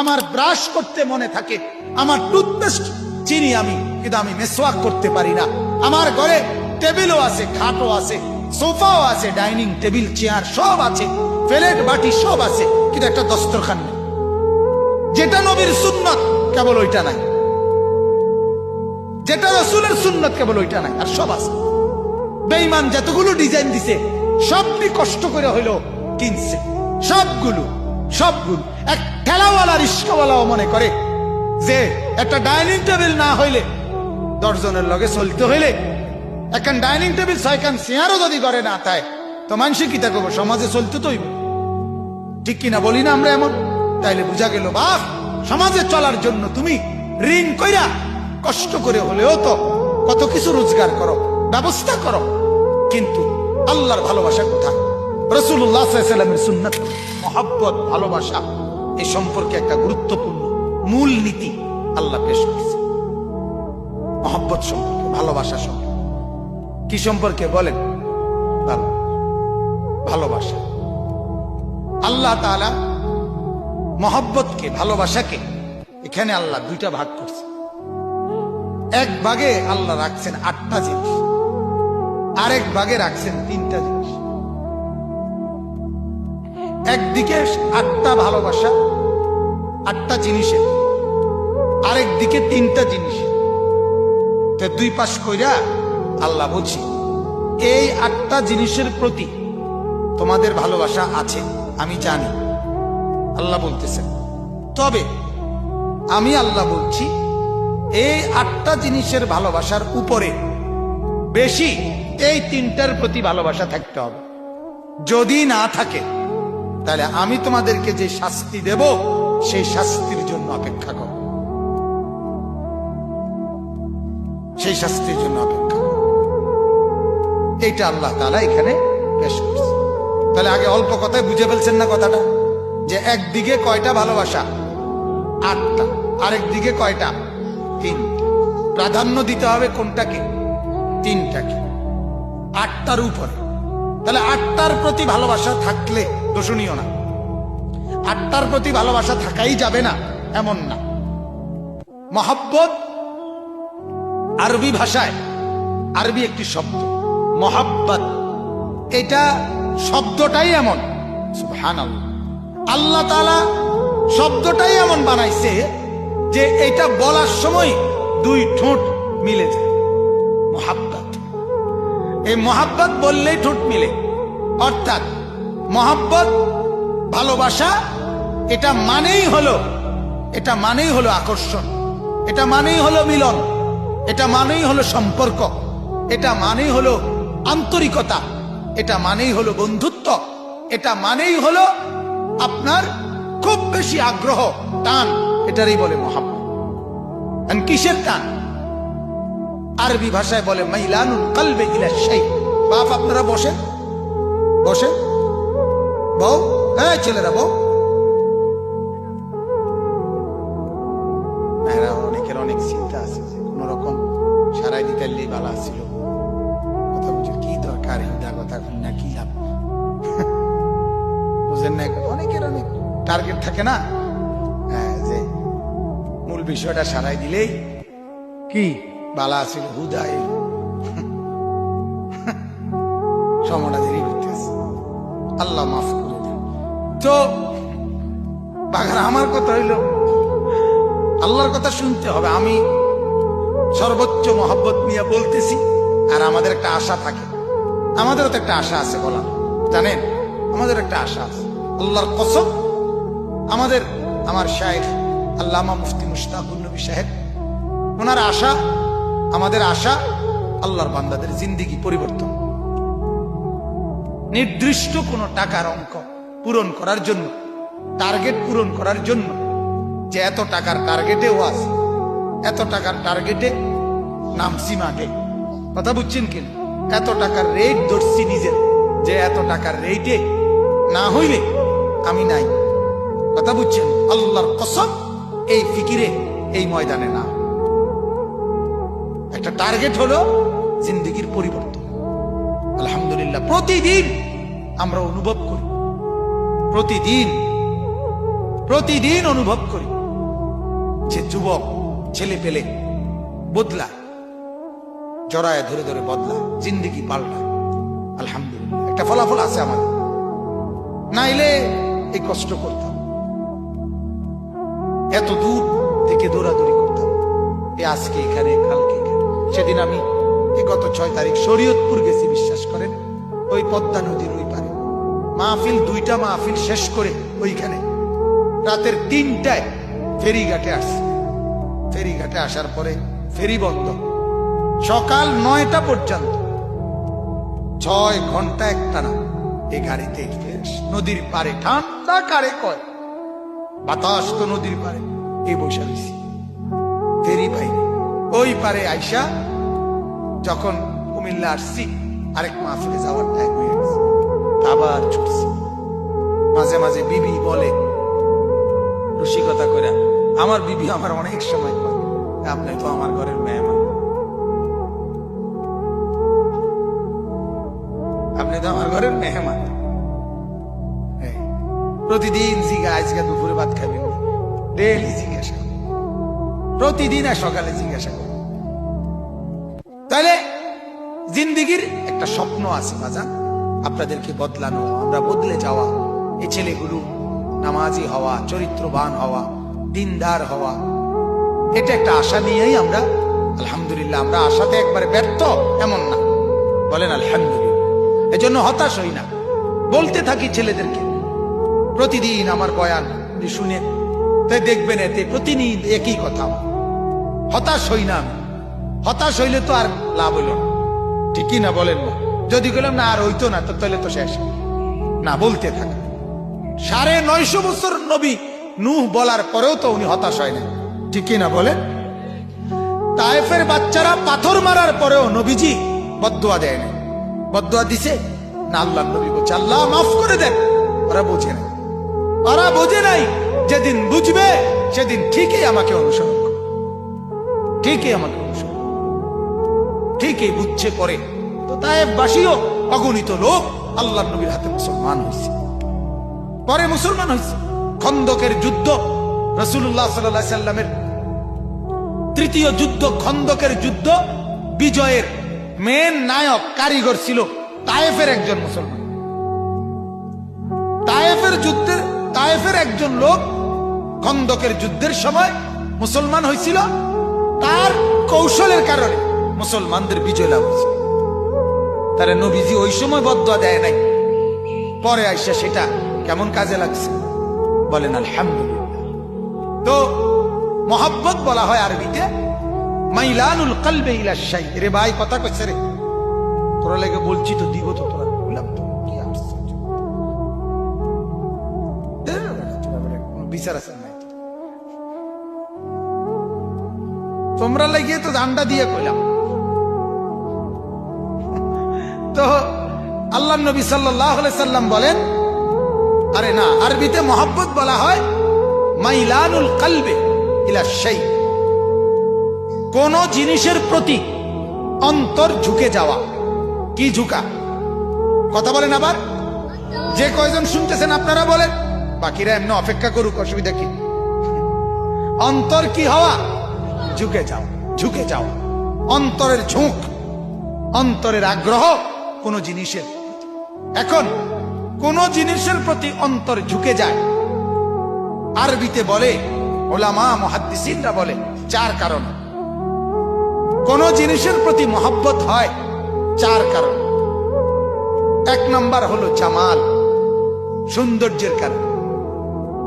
আমার ব্রাশ করতে মনে থাকে, আমার টুথপেস্ট চিনি আমি কিন্তু আমি মেসওয়াক করতে পারি না। আমার ঘরে টেবিলও আছে, খাটও আছে, সোফাও আছে ডাইনিং টেবিল চেয়ার সব আছে প্লেট বাটি সব আছে, কিন্তু একটা দস্তরখান নেই। যেটা নবীর সুন্নত, কেবল ওইটা নাই। যেটা রসুলের সুন্নত, কেবল ওইটা নাই, আর সব আছে। বেইমান যতগুলো ডিজাইন দিছে সবটি কষ্ট করে হইল কিনছে। সবগুলো। সবগুলো এক ঠেলাওয়ালা, রিস্কাওয়ালাও মনে করে যে একটা ডাইনিং টেবিল না হইলে দশজনের লগে চলতে হইলে এখন ডাইনিং টেবিল ছয়খান চেয়ারও যদি করে না তাই তো মানুষে কি তা করব সমাজে চলতে তো ঠিক কিনা বলি না আমরা এমন? তাইলে বোঝা গেল, বাপ, সমাজে চলার জন্য তুমি ঋণ কইরা কষ্ট করে হলেও তো কত কিছু রোজগার করো, ব্যবস্থা করো। কিন্তু আল্লাহর ভালোবাসা কোথায়? রসুল্লাহামের সুন্নত মহাব্বত, ভালোবাসা। এই সম্পর্কে একটা গুরুত্বপূর্ণ মূল নীতি আল্লাহ পেশ করছে। মহব্বত সম্পর্কে, ভালোবাসা সম্পর্কে। কি সম্পর্কে বলেন? ভালোবাসা। আল্লাহ মহব্বতকে, ভালোবাসাকে এখানে আল্লাহ দুইটা ভাগ করছে। এক ভাগে আল্লাহ রাখছেন আটটা জিনিস, আরেক ভাগে রাখছেন তিনটা জিনিস। একদিকে আটটা ভালোবাসা, আটটা জিনিসের আরেক দিকে তিনটা জিনিস। তো দুই পাশ কইরা আল্লাহ বলছি, এই আটটা জিনিসের প্রতি তোমাদের ভালোবাসা আছে, আমি জানি। আল্লাহ বলতেছেন, তবে আমি আল্লাহ বলছি, এই আটটা জিনিসের ভালোবাসার উপরে বেশি এই তিনটার প্রতি ভালোবাসা থাকতে হবে। যদি না থাকে তাহলে আমি তোমাদেরকে যে শাস্তি দেব, সেই শাস্তির জন্য অপেক্ষা করো। সেই শাস্তির জন্য অপেক্ষা এইটা আল্লাহ তালা এখানে পেশ করছে। তাহলে আগে অল্প কথায় বুঝে ফেলছেন না কথাটা? যে একদিকে কয়টা ভালোবাসা? আটটা। আরেক দিকে কয়টা? তিন প্রাধান্য দিতে হবে কোনটাকে? তিনটাকে। আটটার উপরে। তাহলে আটটার প্রতি ভালোবাসা থাকলে দোষণীয় না। আটটার প্রতি ভালোবাসা থাকাই যাবে না, এমন না। মহাব্বত আরবি ভাষায়, আরবি একটি শব্দ। মহাব্বত, এটা শব্দটাই এমন। সুবহানাল্লাহ। আল্লাহ তাআলা শব্দটাই এমন বানাইছে যে এটা বলার সময় দুই ঠোঁট মিলে যায়। মহাব্বত। এই মহাব্বত বললেই ঠোঁট মিলে। অর্থাৎ মহাব্বত, ভালোবাসা, এটা মানেই হলো, এটা মানেই হলো আকর্ষণ, এটা মানেই হলো মিলন, এটা মানেই হলো সম্পর্ক, এটা মানেই হলো আন্তরিকতা, এটা মানেই হলো বন্ধুত্ব, এটা মানেই হলো আপনার খুব বেশি আগ্রহ, টান, এটারই বলে মহাব্বত। কিসের টান? আরবি ভাষায় বলে মাইলানুল কালবে ইলা সেই বাপ আপনারা বসেন। বসেন। বউ হ্যাঁ ছেলেরা বউ। অনেকের অনেক চিন্তা আছে যে সারাই দিতে কি দরকার কথা না কি না অনেকের অনেক টার্গেট থাকে না হ্যাঁ, যে মূল বিষয়টা সারাই দিলেই কি? বালা আছিল। হুদাই সময়টা দেরি করতেছে। আল্লাহ মাফ করে দেন। তো বাঘার আমার কথা হইল আল্লাহর কথা শুনতে হবে। আমি সর্বোচ্চ মহব্বত নিয়ে বলতেছি আর আমাদের একটা আশা থাকে। আমাদেরও তো একটা আশা আছে বলা। জানেন আমাদের একটা আশা আছে। আল্লাহর কসম আমাদের আমার শাহেখ আল্লামা মুফতি মুশতাকুল নবী সাহেব ওনার আশা আমাদের আশা আল্লাহর বান্দাদের জিন্দিগি পরিবর্তন। নির্দিষ্ট কোনো টাকার অঙ্ক পূরণ করার জন্য, টার্গেট পূরণ করার জন্য যে এত টাকার টার্গেটে ওয়াজ এত টাকার টার্গেটে নাম সীমাটে কথা বুঝছেন কিন এত টাকার রেট ধরছি নিজের, যে এত টাকার রেটে না হইলে আমি নাই। কথা বুঝছেন? আল্লাহর কসম, এই ফিকিরে এই ময়দানে না। একটা টার্গেট হলো জিন্দিগির পরিবর্তন। আলহামদুলিল্লাহ, প্রতিদিন আমরা অনুভব করি। প্রতিদিন প্রতিদিন অনুভব করি যে যুবক, ছেলে পেলে বদলা, জড়ায় ধরে ধরে বদলা, জিন্দিগি পাল্টা। আলহামদুলিল্লাহ, একটা ফলাফল আছে আমার নাইলে এই কষ্ট করতাম। এত দূর থেকে দৌড়াদৌড়ি করতাম। এ আজকে এখানে, কালকে সেদিন আমি গত ছয় তারিখ শরীয়তপুর গেছি, বিশ্বাস করেন। ওই পদ্মা নদীর ওই পারে। মাহফিল, দুইটা মাহফিল শেষ করে ওইখানে। রাতের তিনটায় ফেরিঘাটে আসছে। ফেরিঘাটে আসার পরে ফেরি বন্ধ। সকাল নয়টা পর্যন্ত। ছয় ঘণ্টা একটা না এই গাড়িতে নদীর পারে ঠান্ডা কারে কয়। বাতাস তো নদীর পারে। এই বসে রয়েছি। ফেরি বাইরে ওই পারে আইসা যখন কুমিল্লা আসছি, আরেক মাহফিলে যাওয়ার টাইম হয়ে গেছে। আবার ছুটছি। মাঝে মাঝে বিবি বলে রসিকতা করে, আমার বিবি আমার অনেক সময় কয় আপনি তো আমার ঘরের মেহমান। আপনি তো আমার ঘরের মেহমান। প্রতিদিন জিগা আজকে দুপুরে ভাত খাবেন ডেলি জিজ্ঞাসা করে। প্রতিদিন আর সকালে জিজ্ঞাসা করে। তাহলে জিন্দিগির একটা স্বপ্ন আছে বাজান। আপনাদেরকে বদলানো, আমরা বদলে যাওয়া এই ছেলেগুলো নামাজি হওয়া, চরিত্রবান হওয়া, দিনদার হওয়া, এটা একটা আশা নিয়েই আমরা, আলহামদুলিল্লাহ, আমরা আশাতে একবারে ব্যর্থ, এমন না। বলেন আলহামদুলিল্লাহ। এজন্য হতাশ হই না। বলতে থাকি ছেলেদেরকে, প্রতিদিন আমার বয়ান শুনে তাই দেখবেন এতে প্রতিদিন একই কথা। হতাশ হই না হতাশ হইলে তো আর লাভ হইল না। ঠিকই না বলেন না? যদি গেলাম না, আর হইতো না, তো তাহলে তো শেষ। না, বলতে থাকা। সাড়ে নয়শো বছর নবী নুহ বলার পরেও তো উনি হতাশ হয় না ঠিকই না বলেন? তায়েফের বাচ্চারা পাথর মারার পরেও নবীজি বদুয়া দেয় না বদুয়া দিছে? না আল্লাহ নবী বলছে, আল্লাহ, মাফ করে দেন। ওরা বোঝে না ওরা বোঝে নাই, যেদিন বুঝবে, সেদিন ঠিকই আমাকে অনুসরণ ঠিকই আমাকে অনুসরণ ঠিকই বুঝছে পরে। তো তায়েফ বাসীও অগণিত লোক আল্লাহ নবীর হাতে মুসলমান হয়েছে। পরে মুসলমান হয়েছে। খন্দকের যুদ্ধ রসুল্লাহ সাল্লাহ সাল্লামের তৃতীয় যুদ্ধ, খন্দকের যুদ্ধ, বিজয়ের মেন নায়ক, কারিগর ছিল তায়েফের একজন মুসলমান। তায়েফের যুদ্ধের, তায়েফের একজন লোক খন্দকের যুদ্ধের সময় মুসলমান হয়েছিল। তার কৌশলের কারণে মুসলমানদের বিজয় লাভ হয়েছিল তারা নবীজি ওই সময় বদ্ধ দেয় নাই। পরে আইসা সেটা কেমন কাজে লাগছে? বলেন, আলহামদুলিল্লাহ। তো মহাব্বত বলা হয় আরবিতে, মাইলানুল কলবে ইলা শাই রে ভাই, কথা কইছে রে। তোরা লেগে বলছি তো দিব তো তোরা। বললাম তো, কি কোনো বিচার আছে তোমরা লাগিয়ে তো দান্ডা দিয়ে কইলাম। তো আল্লাহ নবী সাল্লাহ সাল্লাম বলেন, আরে না, আরবিতে মহাব্বত বলা হয়, মাইলানুল কালবে ইলা সেই কোন জিনিসের প্রতি অন্তর ঝুঁকে যাওয়া, কি ঝুঁকা? কথা বলেন আবার। যে কয়জন শুনতেছেন আপনারা বলেন, বাকিরা এমনি অপেক্ষা করুক, অসুবিধা কি? অন্তর কি হওয়া? ঝুঁকে যাও ঝুঁকে যাও। অন্তরের ঝুঁক, অন্তরের আগ্রহ কোন জিনিসের। এখন কোন জিনিসের প্রতি অন্তর ঝুঁকে যায়। আরবিতে বলে, ওলামা, মহাদ্দিসিনরা বলে, চার কারণ। কোন জিনিসের প্রতি মহব্বত হয় চার কারণ। এক নাম্বার হলো জামাল, সৌন্দর্যের কারণ।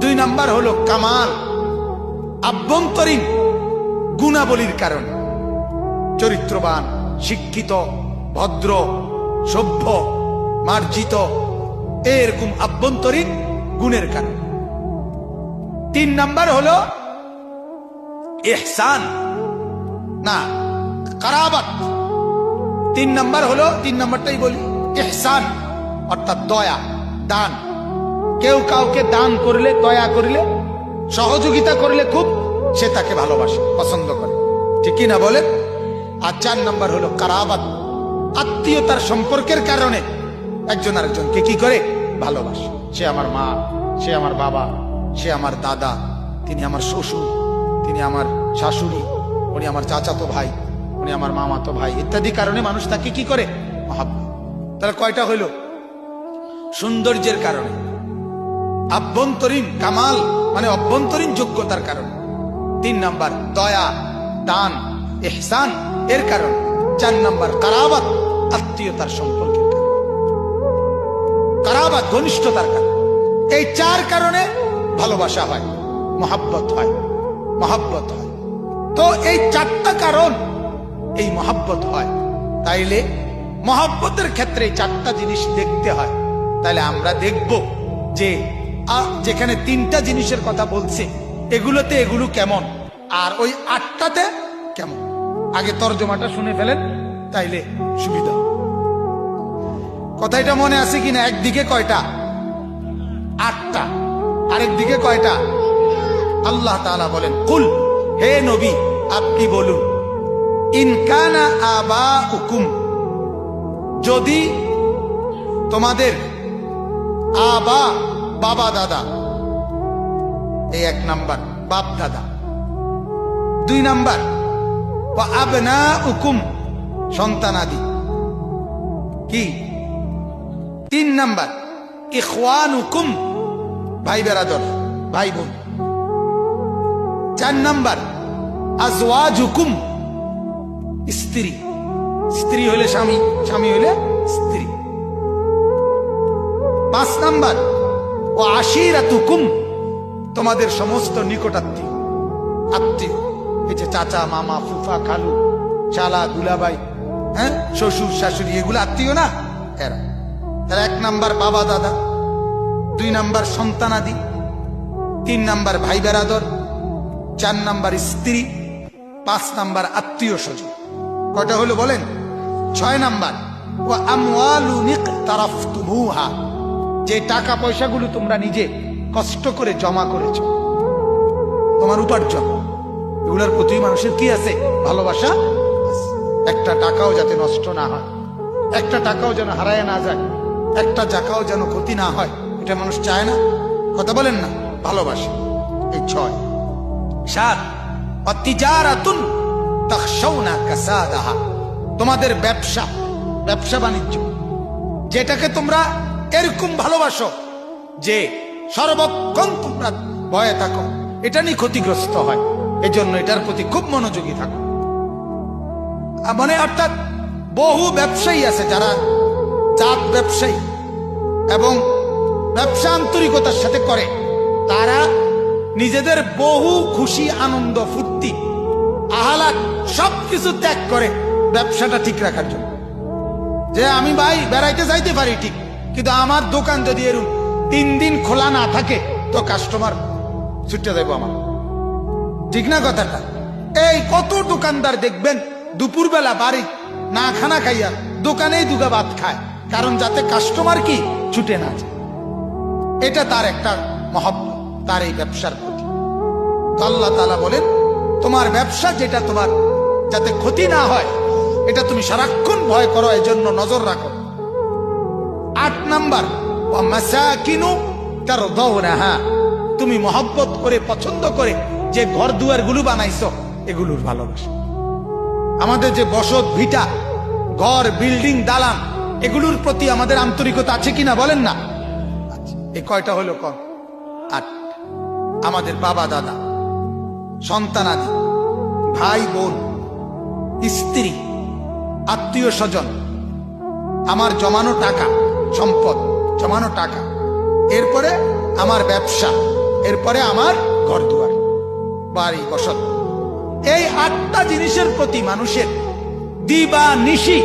দুই নাম্বার হলো কামাল, আভ্যন্তরীণ গুণাবলীর কারণ। চরিত্রবান, শিক্ষিত, ভদ্র, সভ্য, মার্জিত, এরকম আভ্যন্তরীণ গুণের কারণ। তিন নাম্বার হলো এহসান না, কারাবাত। তিন নাম্বার হলো, তিন নাম্বারটাই বলি এহসান অর্থাৎ দয়া, দান। কেউ কাউকে দান করলে, দয়া করলে, সহযোগিতা করলে খুব সে তাকে ভালোবাসে, পছন্দ করে। ঠিকই না বলে? আর চার নম্বর হলো কারাবাত আত্মীয়তার সম্পর্কের কারণে একজন আরেকজনকে কি করে? ভালোবাসে। সে আমার মা, সে আমার বাবা, সে আমার দাদা, তিনি আমার শ্বশুর, তিনি আমার শাশুড়ি, উনি আমার চাচাতো ভাই, উনি আমার মামাতো ভাই ইত্যাদি কারণে মানুষ তাকে কি করে? মহাব্বত। তাহলে কয়টা হইল? সৌন্দর্যের কারণে। আভ্যন্তরীণ কামাল মানে অভ্যন্তরীণ যোগ্যতার কারণে। তিন নম্বর দয়া, দান, এহসান, এর কারণ। চার নম্বর কারাবাত আত্মীয়তার সম্পর্কের কারণে। কারাবাত ঘনিষ্ঠতার কারণে। এই চার কারণে ভালোবাসা হয়, মহাব্বত হয় মহাব্বত হয়। তো এই চারটা কারণ এই মহাব্বত হয়। তাইলে মহাব্বতের ক্ষেত্রে এই চারটা জিনিস দেখতে হয়। তাহলে আমরা দেখব যে যেখানে তিনটা জিনিসের কথা বলছে এগুলোতে এগুলো কেমন? আর ওই আটটাতে কেমন? আগে তর্জমাটা শুনে ফেলেন, তাইলে সুবিধা। কথাটা মনে আছে কিনা? একদিকে কয়টা? আটটা। আরেক দিকে কয়টা? আল্লাহ তাআলা বলেন, কুল, হে নবী, আপনি বলুন ইনকানা আবা হুকুম যদি তোমাদের আবা, বাবা, দাদা এই এক নাম্বার, বাপ দাদা। দুই নাম্বার আবনা হুকুম সন্তানাদি কি? তিন নাম্বার ইখওয়ান হুকুম ভাই বেরাদর, ভাই বোন। চার নাম্বার আজওয়াজ হুকুম স্ত্রী। স্ত্রী হলে স্বামী স্বামী হলে স্ত্রী। পাঁচ নাম্বার ও আশিরাত হুকুম তোমাদের সমস্ত নিকটাত্মীয়, আত্মীয়, এই যে চাচা, মামা, ফুফা, খালু, চালা দুলাবাই হ্যাঁ শ্বশুর, শাশুড়ি, এগুলো আত্মীয় না? এরা। তার এক নাম্বার বাবা, দাদা, দুই নাম্বার সন্তানাদি তিন নাম্বার ভাই বেরাদর, চার নাম্বার স্ত্রী, পাঁচ নাম্বার আত্মীয় স্বজন। কটা হলো বলেন? ছয় নাম্বার ও আমওয়ালু নিকতারাফতুমুহা যে টাকা পয়সাগুলো তোমরা নিজে কষ্ট করে জমা করেছ। তোমার উপার্জন। এগুলোর প্রতি মানুষের কি আছে? ভালোবাসা? একটা টাকাও যাতে নষ্ট না হয়। একটা টাকাও যেন হারায় না যায়। একটা টাকাও যেন ক্ষতি না হয়। এটা মানুষ চায় না। কথা বলেন না। ভালোবাসে। এই ছয়। সাত। অতিজারাতুন তাখশাউনা কাসাদাহা। তোমাদের ব্যবসা ব্যবসা বাণিজ্য। যেটাকে তোমরা এরকম ভালোবাসো যে সর্বক্ষণ তোমরা ভয়ে থাকো। এটা নিয়ে ক্ষতিগ্রস্ত হয়। এজন্য এটার প্রতি খুব মনোযোগী থাকো। মানে অর্থাৎ বহু ব্যবসায়ী আছে যারা জাত ব্যবসায়ী এবং ব্যবসা আন্তরিকতার সাথে করে। তারা নিজেদের বহু খুশি, আনন্দ, ফুর্তি আহালাত সবকিছু ত্যাগ করে ব্যবসাটা ঠিক রাখার জন্য। যে আমি ভাই বেড়াইতে যাইতে পারি ঠিক, কিন্তু আমার দোকান যদি এরকম তিন দিন খোলা না থাকে তো কাস্টমার ছুটে যাব আমার। ঠিক না কথাটা? এই কত দোকানদার দেখবেন, দুপুরবেলা বাড়ি না খানা খাইয়া দোকানেই দুগা ভাত খায়, কারণ যাতে কাস্টমার কি ছুটে না যায়। এটা তার একটা মহব্বত, তার এই ব্যবসার প্রতি। তো আল্লাহ তালা বলেন, তোমার ব্যবসা যেটা তোমার যাতে ক্ষতি না হয়, এটা তুমি সারাক্ষণ ভয় করো এই জন্য নজর রাখো। আট নাম্বার তুমি মহব্বত করে পছন্দ করে যে ঘর দুয়ারগুলো বানাইছো এগুলোর ভালোবাসা। আমাদের যে বসত ভিটা ঘর বিল্ডিং দালান এগুলোর প্রতি আমাদের আন্তরিকতা আছে কিনা বলেন না? আচ্ছা, এই কয়টা হলো কম আট। আমাদের বাবা দাদা সন্তানাদি ভাই বোন স্ত্রী আত্মীয় স্বজন আমার জমানো টাকা সম্পদ জমানো টাকা। এরপরে আমার ব্যবসা, এরপরে আমার ঘর দুয়ার বাড়ি বসত। এই আটটা জিনিসের প্রতি মানুষের দিবা নিশি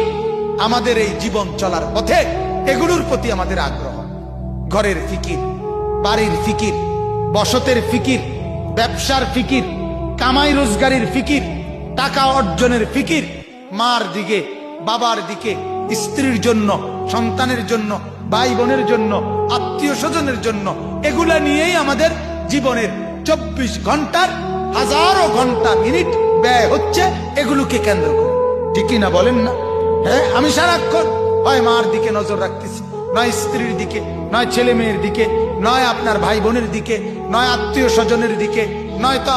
আমাদের এই জীবন চলার পথে এগুলোর প্রতি আমাদের আগ্রহ। ঘরের ফিকির, বাড়ির ফিকির, বসতের ফিকির, ব্যবসার ফিকির, কামাই রোজগারের ফিকির, টাকা অর্জনের ফিকির, মার দিকে, বাবার দিকে, স্ত্রীর জন্য, সন্তানের জন্য ভাই বোনের জন্য আত্মীয় স্বজনের জন্য, এগুলা নিয়েই আমাদের জীবনের চব্বিশ ঘণ্টার, হাজারো ঘণ্টা মিনিট ব্যয় হচ্ছে এগুলোকে কেন্দ্র করে। ঠিকই না বলেন না? হ্যাঁ আমি সারাক্ষণ, হয় মার দিকে নজর রাখতেছি, নয় স্ত্রীর দিকে, নয় ছেলে মেয়ের দিকে, নয় আপনার ভাই বোনের দিকে, নয় আত্মীয় স্বজনের দিকে, নয় তো